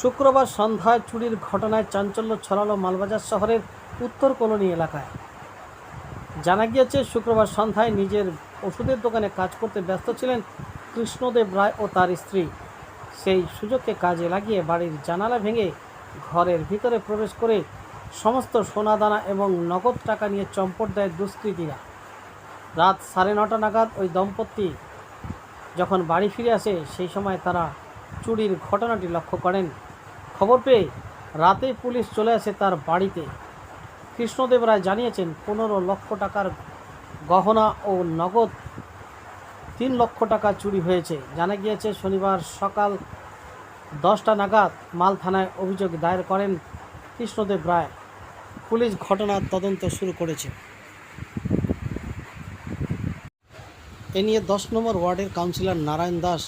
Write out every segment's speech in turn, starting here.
শুক্রবার সন্ধ্যায় চুরির ঘটনায় চাঞ্চল্য ছড়ালো মালবাজার শহরের উত্তর কলোনি এলাকায়। জানা গিয়েছে, শুক্রবার সন্ধ্যায় নিজের ওষুধের দোকানে কাজ করতে ব্যস্ত ছিলেন কৃষ্ণদেব রায় ও তার স্ত্রী। সেই সুযোগকে কাজে লাগিয়ে বাড়ির জানালা ভেঙে ঘরের ভিতরে প্রবেশ করে সমস্ত সোনাদানা এবং নগদ টাকা নিয়ে চম্পট দেয় দুষ্কৃতীরা। রাত সাড়ে নটা নাগাদ ওই দম্পতি যখন বাড়ি ফিরে আসে, সেই সময় তারা চুরির ঘটনাটি লক্ষ্য করেন। খবর পেয়ে রাতে পুলিশ চলে আসে তার বাড়িতে। কৃষ্ণদেব রায় জানিয়েছেন, পনেরো লক্ষ টাকার গহনা ও নগদ তিন লক্ষ টাকা চুরি হয়েছে। জানা গিয়েছে, শনিবার সকাল দশটা নাগাদ মাল থানায় অভিযোগ দায়ের করেন কৃষ্ণদেব রায়। পুলিশ ঘটনার তদন্ত শুরু করেছে। এ নিয়ে দশ নম্বর ওয়ার্ডের কাউন্সিলর নারায়ণ দাস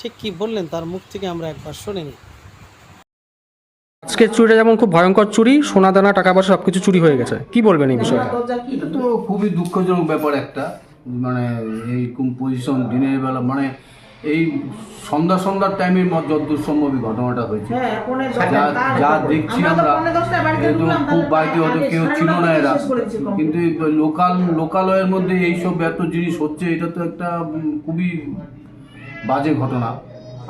ঠিক কী বললেন তার মুখ থেকে আমরা একবার শুনে নিই। আজকের চুরিটা যেমন খুব ভয়ঙ্কর চুরি সোনা দানা টাকা পয়সা সবকিছু চুরি হয়ে গেছে। কি বলবেন এই বিষয়ে? এটা তো খুবই দুঃখজনক ব্যাপার একটা। মানে এইরকম পজিশন দিনের বেলা মানে এই সন্ধ্যা সন্ধ্যার টাইমের মধ্যে যতদূর সম্ভবই ঘটনাটা হয়েছে। হ্যাঁ, যা। দেখছি আমরা তো খুব বাড়িতে হয়তো কেউ ছিল না এরা। কিন্তু লোকাল লোকালয়ের মধ্যে এইসব এত জিনিস হচ্ছে এটা তো একটা খুবই বাজে ঘটনা।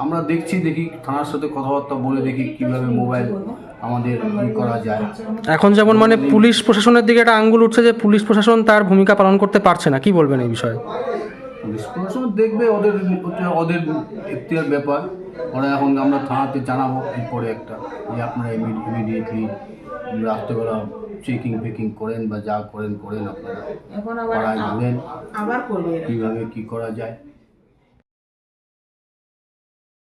আমরা দেখছি দেখি থানার সাথে কথাবার্তা বলে দেখি কীভাবে মোবাইল আমাদের ই করা যায়। এখন যেমন মানে পুলিশ প্রশাসনের দিকে একটা আঙ্গুল উঠছে যে পুলিশ প্রশাসন তার ভূমিকা পালন করতে পারছে না। কি বলবেন এই বিষয়ে? পুলিশ প্রশাসন দেখবে ওদের ওদের এখতিয়ার ব্যাপার। ওরা এখন আমরা থানাতে জানাব এরপরে একটা যে আপনারা ইমিডিয়েটলি রাত্রেবেলা চেকিং ফেকিং করেন বা যা করেন করেন আপনারা। এখন আবার পাড়ায় ঘুরেন আবার কীভাবে কী করা যায়।